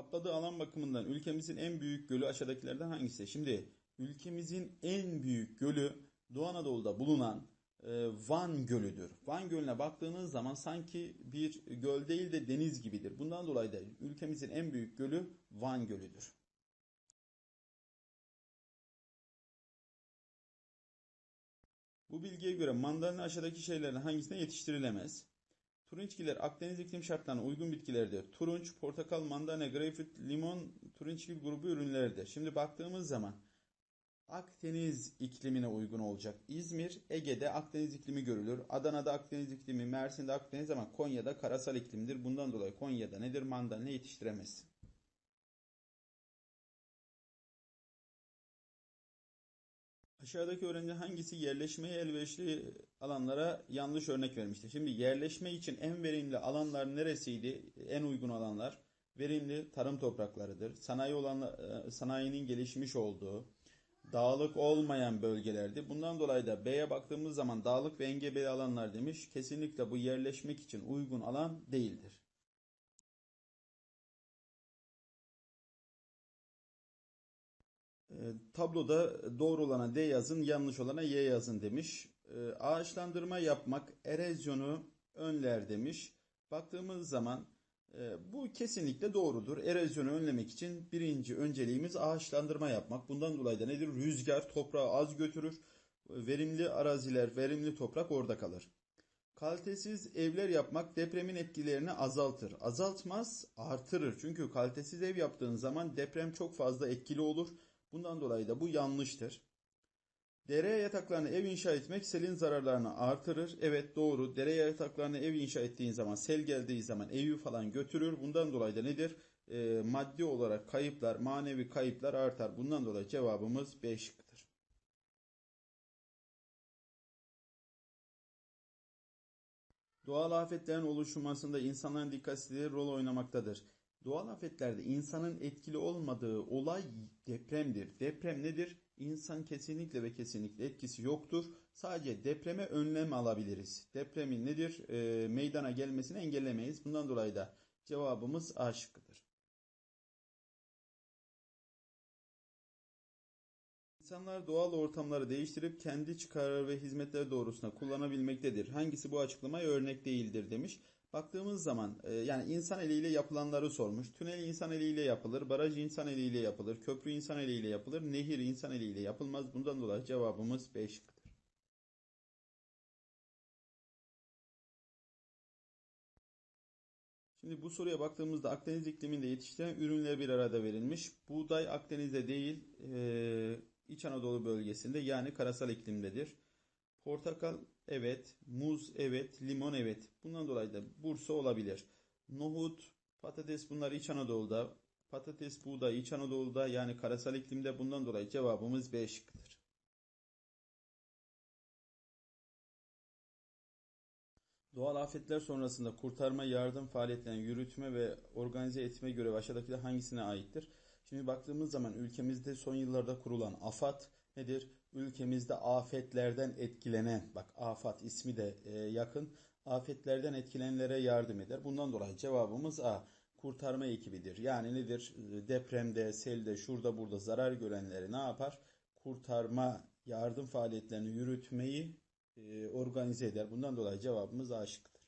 Kapladığı alan bakımından ülkemizin en büyük gölü aşağıdakilerden hangisi? Şimdi ülkemizin en büyük gölü Doğu Anadolu'da bulunan e, Van Gölü'dür. Van Gölü'ne baktığınız zaman sanki bir göl değil de deniz gibidir. Bundan dolayı da ülkemizin en büyük gölü Van Gölü'dür. Bu bilgiye göre mandalina aşağıdaki şeylerden hangisine yetiştirilemez? Turunçgiller Akdeniz iklim şartlarına uygun bitkilerdir. Turunç, portakal, mandalina, greyfurt, limon, turunçgil grubu ürünleridir. Şimdi baktığımız zaman Akdeniz iklimine uygun olacak. İzmir, Ege'de Akdeniz iklimi görülür. Adana'da Akdeniz iklimi, Mersin'de Akdeniz ama Konya'da karasal iklimdir. Bundan dolayı Konya'da nedir? Mandalina yetiştiremez. Aşağıdaki öğrenci hangisi yerleşmeye elverişli alanlara yanlış örnek vermiştir? Şimdi yerleşme için en verimli alanlar neresiydi? En uygun alanlar verimli tarım topraklarıdır. Sanayi olan sanayinin gelişmiş olduğu, dağlık olmayan bölgelerdi. Bundan dolayı da B'ye baktığımız zaman dağlık ve engebeli alanlar demiş. Kesinlikle bu yerleşmek için uygun alan değildir. Tabloda doğru olana D yazın, yanlış olana Y yazın demiş. E, ağaçlandırma yapmak erozyonu önler demiş. Baktığımız zaman e, bu kesinlikle doğrudur. Erozyonu önlemek için birinci önceliğimiz ağaçlandırma yapmak. Bundan dolayı da nedir? Rüzgar toprağı az götürür. Verimli araziler, verimli toprak orada kalır. Kalitesiz evler yapmak depremin etkilerini azaltır. Azaltmaz, artırır. Çünkü kalitesiz ev yaptığın zaman deprem çok fazla etkili olur. Bundan dolayı da bu yanlıştır. Dere yataklarına ev inşa etmek selin zararlarını artırır. Evet doğru. Dere yataklarına ev inşa ettiğin zaman sel geldiği zaman evi falan götürür. Bundan dolayı da nedir? E, maddi olarak kayıplar, manevi kayıplar artar. Bundan dolayı cevabımız B şıkkıdır. Doğal afetlerin oluşmasında insanların dikkatsizliği rol oynamaktadır. Doğal afetlerde insanın etkili olmadığı olay depremdir. Deprem nedir? İnsan kesinlikle ve kesinlikle etkisi yoktur. Sadece depreme önlem alabiliriz. Depremin nedir? E, meydana gelmesini engellemeyiz. Bundan dolayı da cevabımız A şıkkıdır. İnsanlar doğal ortamları değiştirip kendi çıkarları ve hizmetler doğrusuna kullanabilmektedir. Hangisi bu açıklamaya örnek değildir demiş. Baktığımız zaman e, yani insan eliyle yapılanları sormuş. Tünel insan eliyle yapılır, baraj insan eliyle yapılır, köprü insan eliyle yapılır, nehir insan eliyle yapılmaz. Bundan dolayı cevabımız B şıkkıdır. Şimdi bu soruya baktığımızda Akdeniz ikliminde yetiştiren ürünler bir arada verilmiş. Buğday Akdeniz'de değil, e, İç Anadolu bölgesinde yani karasal iklimdedir. Portakal evet, muz evet, limon evet. Bundan dolayı da Bursa olabilir. Nohut, patates bunlar İç Anadolu'da. Patates, buğday İç Anadolu'da yani karasal iklimde. Bundan dolayı cevabımız B şıkkıdır. Doğal afetler sonrasında kurtarma, yardım faaliyetlerini yürütme ve organize etme görevi aşağıdakiler hangisine aittir? Şimdi baktığımız zaman ülkemizde son yıllarda kurulan AFAD nedir? Ülkemizde afetlerden etkilenen, bak AFAD ismi de e, yakın, afetlerden etkilenenlere yardım eder. Bundan dolayı cevabımız A. Kurtarma ekibidir. Yani nedir? Depremde, selde, şurada burada zarar görenleri ne yapar? Kurtarma, yardım faaliyetlerini yürütmeyi e, organize eder. Bundan dolayı cevabımız A şıkkıdır.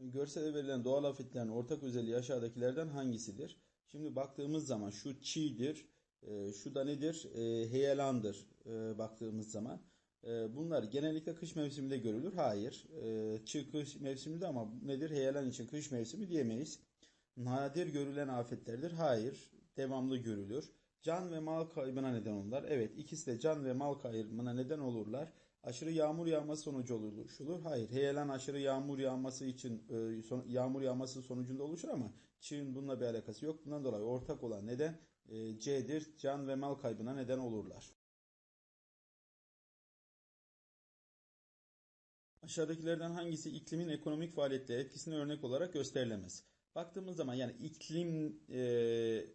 Görselde verilen doğal afetlerin ortak özelliği aşağıdakilerden hangisidir? Şimdi baktığımız zaman şu çiğdir, e, şu da nedir? E, heyelandır e, baktığımız zaman. E, bunlar genellikle kış mevsiminde görülür. Hayır, e, çığ kış mevsiminde ama nedir? Heyelan için kış mevsimi diyemeyiz. Nadir görülen afetlerdir. Hayır, devamlı görülür. Can ve mal kaybına neden olurlar. Evet, ikisi de can ve mal kaybına neden olurlar. Aşırı yağmur yağması sonucu oluşulur. Hayır, heyelan aşırı yağmur yağması için e, yağmur yağması sonucunda oluşur ama çığın bununla bir alakası yok. Bundan dolayı ortak olan neden e, C'dir. Can ve mal kaybına neden olurlar. Aşağıdakilerden hangisi iklimin ekonomik faaliyetlere etkisine örnek olarak gösterilemez? Baktığımız zaman yani iklim e,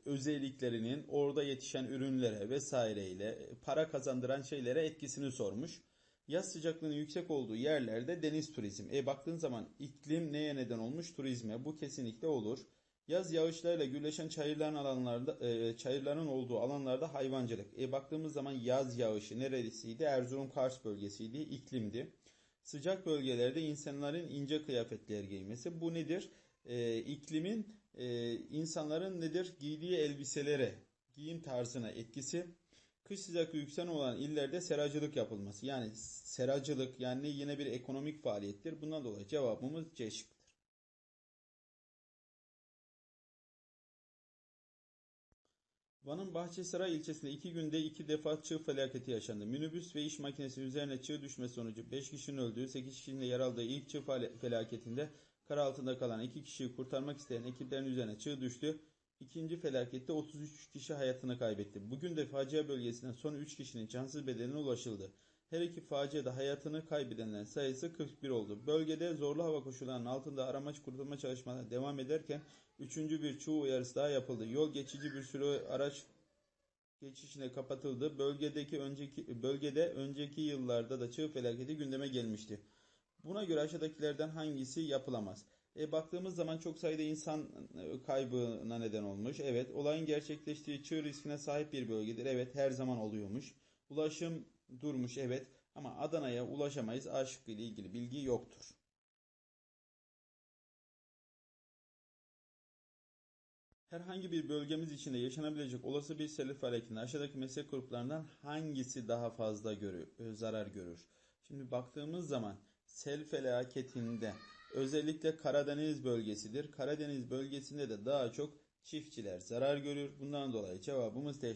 özelliklerinin orada yetişen ürünlere vesaireyle para kazandıran şeylere etkisini sormuş. Yaz sıcaklığının yüksek olduğu yerlerde deniz turizm. E baktığın zaman iklim neye neden olmuş? Turizme. Bu kesinlikle olur. Yaz yağışlarıyla gürleşen çayırların alanlarda, e, çayırların olduğu alanlarda hayvancılık. E baktığımız zaman yaz yağışı neresiydi? Erzurum Kars bölgesiydi, iklimdi. Sıcak bölgelerde insanların ince kıyafetler giymesi. Bu nedir? E, iklimin e, insanların nedir? Giydiği elbiselere, giyim tarzına etkisi. Kış sıcaklığı yükselen olan illerde seracılık yapılması. Yani seracılık yani yine bir ekonomik faaliyettir. Bundan dolayı cevabımız C şıkkıdır. Van'ın Bahçesaray ilçesinde iki günde iki defa çığ felaketi yaşandı. Minibüs ve iş makinesi üzerine çığ düşme sonucu 5 kişinin öldüğü, 8 kişinin de yaralandığı ilk çığ felaketinde kar altında kalan 2 kişiyi kurtarmak isteyen ekiplerin üzerine çığ düştü. İkinci felakette 33 kişi hayatını kaybetti. Bugün de facia bölgesinden son 3 kişinin cansız bedenine ulaşıldı. Her iki faciada hayatını kaybedenlerin sayısı 41 oldu. Bölgede zorlu hava koşullarının altında arama kurtarma çalışmaları devam ederken üçüncü bir çığ uyarısı daha yapıldı. Yol geçici bir süre araç geçişine kapatıldı. Bölgedeki önceki bölgede önceki yıllarda da çığ felaketi gündeme gelmişti. Buna göre aşağıdakilerden hangisi yapılamaz? E, baktığımız zaman çok sayıda insan e, kaybına neden olmuş. Evet, olayın gerçekleştiği çığ riskine sahip bir bölgedir. Evet, her zaman oluyormuş. Ulaşım durmuş. Evet, ama Adana'ya ulaşamayız. A ile ilgili bilgi yoktur. Herhangi bir bölgemiz içinde yaşanabilecek olası bir sel felaketinde aşağıdaki meslek gruplarından hangisi daha fazla görür, e, zarar görür? Şimdi baktığımız zaman sel felaketinde özellikle Karadeniz bölgesidir. Karadeniz bölgesinde de daha çok çiftçiler zarar görür. Bundan dolayı cevabımız D.